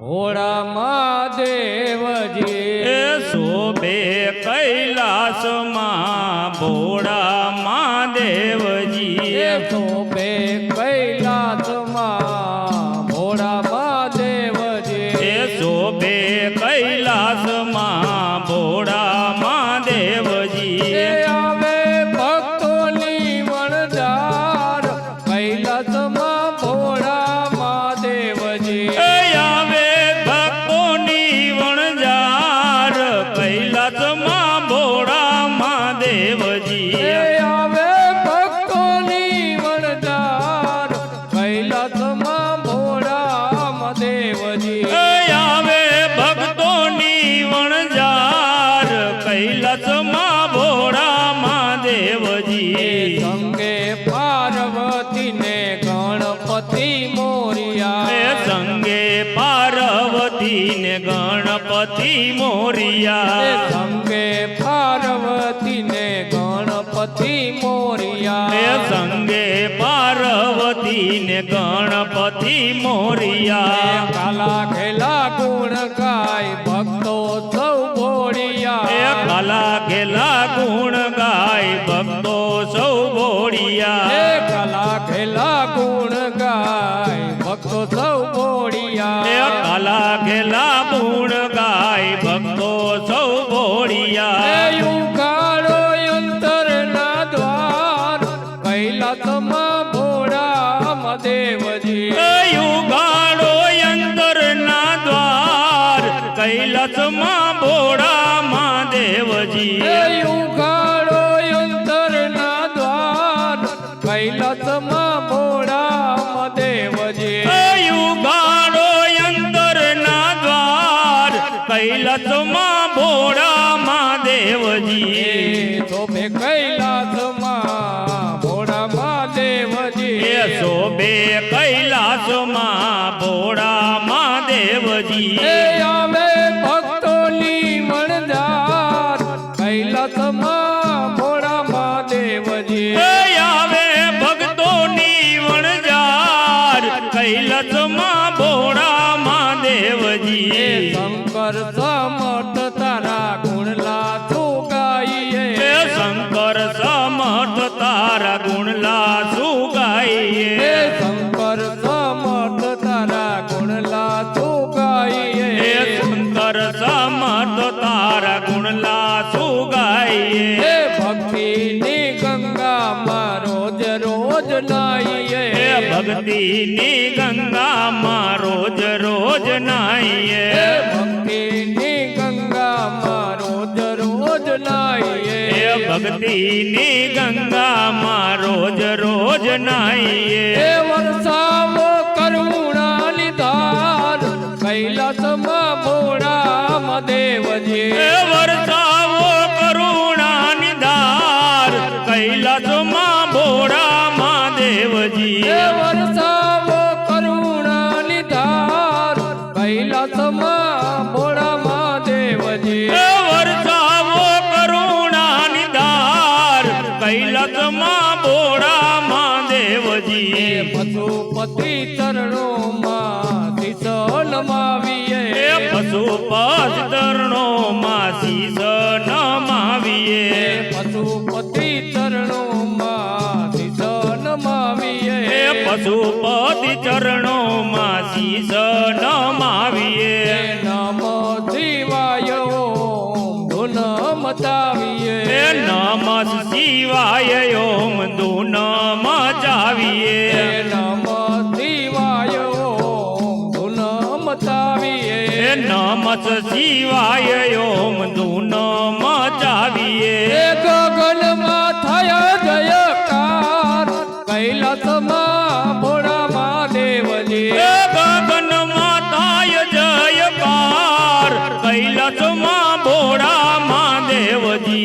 ભોળા મહાદેવજી એ શોભે કૈલાસમાં ભોળા મહાદેવજી એ શોભે કૈલાસમાં ભોળા મહાદેવજી એ શોભે કૈલાસમાં મોરિયા. સંગે પાર્વતીને ગણપતિ મોરિયા. સંગે પાર્વતી ને ગણપતિ મોરિયા. કાલા ખેલા ગુણ ગાય ભક્તો સૌ ભોળિયા કાલા ખેલા ગુણ ગાય ભક્તો સૌ એ કૈલાસમાં ભોળા દેવજી એ યુગાડો અંતરના દ્વાર કૈલાસમાં ભોળા મહાદેવજી શોભે કૈલાસમાં ભોળા મહાદેવજી શોભે કૈલાસમાં ભોળા મહાદેવજી કૈલાસમાં ભોળા એ મહાદેવજી શંકર સમર્થ તારા ગુણલા સુગાઈએ શંકર સમર્થ તારા ગુણલા સુગાઈએ શંકર સમર્થ તારા ગુણલા સુગાઈએ શંકર સમર્થ તારા ગુણલા સુગાઈએ એ ગંગા મારો રોજ રોજ લાઈએ. ભક્તિની ગંગામાં રોજ રોજ નાઈએ ભક્તિની ગંગામાં રોજ રોજ નાઈએ એ ભક્તિની ગંગામાં રોજ રોજ નાઈએ વરસાવો કરુણા લીધાર કૈલાસમાં ભોળા મદેવજી એ કૈલાસમાં ભોળા મદેવજી એ વરસાવો કરુણાની ધાર કૈલાસમાં ભોળા એ પશુપતિ ચરણોમાં શીશ માવીએ પશુપત ચરણો માં માવીએ પશુપતિ ચરણોમાં શીશ માવીએ પશુપતિ ચરણો શીશ નમાવીએ નમ શિવાય ઓમ ધૂન મચાવીએ. નમ શિવાય ઓમ ધૂન મચાવીએ. નમ શિવાય ઓમ ધૂન મચાવીએ. નમ શિવાય ઓમ ધૂન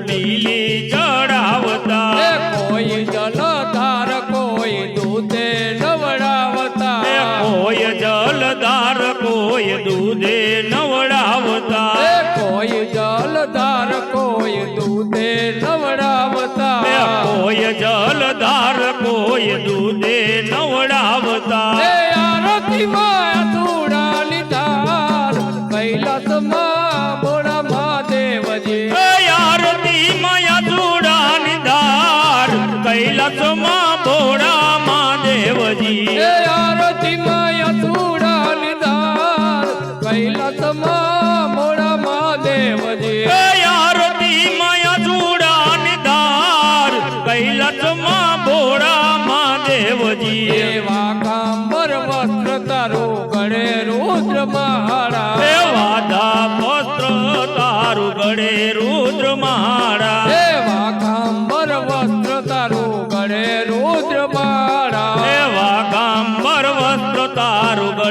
બીલી પીલી ચડાવતા કોઈ જલધાર કોઈ દૂધે નવડાવતા. કોઈ જલધાર કોઈ દૂધે નવડાવતા. કોઈ જલધાર કોઈ દૂધે નવડાવતા. કોઈ જલધાર કોઈ દૂધ કૈલાસમાં ભોળા મહાદેવજી એ આરતીમાં અધૂરાની ધાર કૈલાસમાં મા મહાદેવજી એ આરતી માયા ચૂડાની ધાર કૈલાસમાં ભોળા મહાદેવજી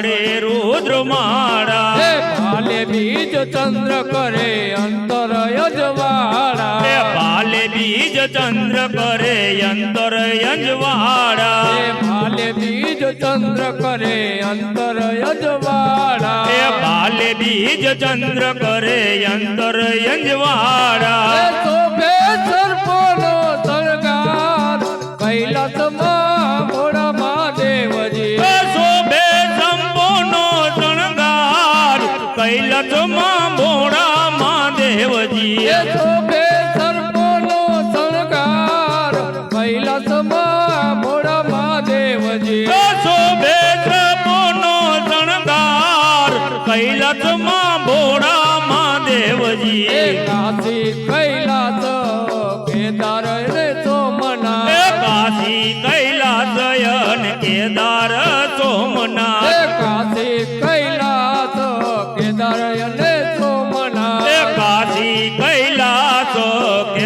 ગળે રુદ્ર માળા ભાલે બીજ ચંદ્ર કરે અંતર યજવાળા. પાલે બીજ ચંદ્ર કરે અંતર યજવાળા. ભાલે બીજ ચંદ્ર કરે અંતર યજવાળા. એ બીજ ચંદ્ર કરે અંતર યંજવાળા. શણગારમાં ભોળા મહાદેવજી શોભે સર્પોનો શણગાર કૈલાસમાં ભોળા મહાદેવજી શોભે શંભુનો શણગાર કૈલાસમાં ભોળા મહાદેવજી કાશી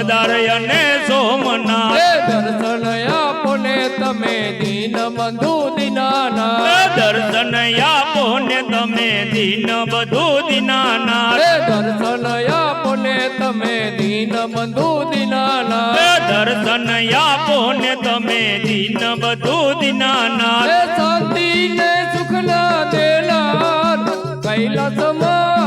કેદાર અને સોમનાથ. પુને દર્શન આપોને તમે દીન બંધુ દિનાના દર્શન આપો તમે દીન બધુ દિનાના એ દર્શન આપોને તમે દીન બંધુ દિનાના દર્શન આપો તમે દીન બધુ દિનાના શાંતિ ને સુખ ના દેનાર કૈલાસમાં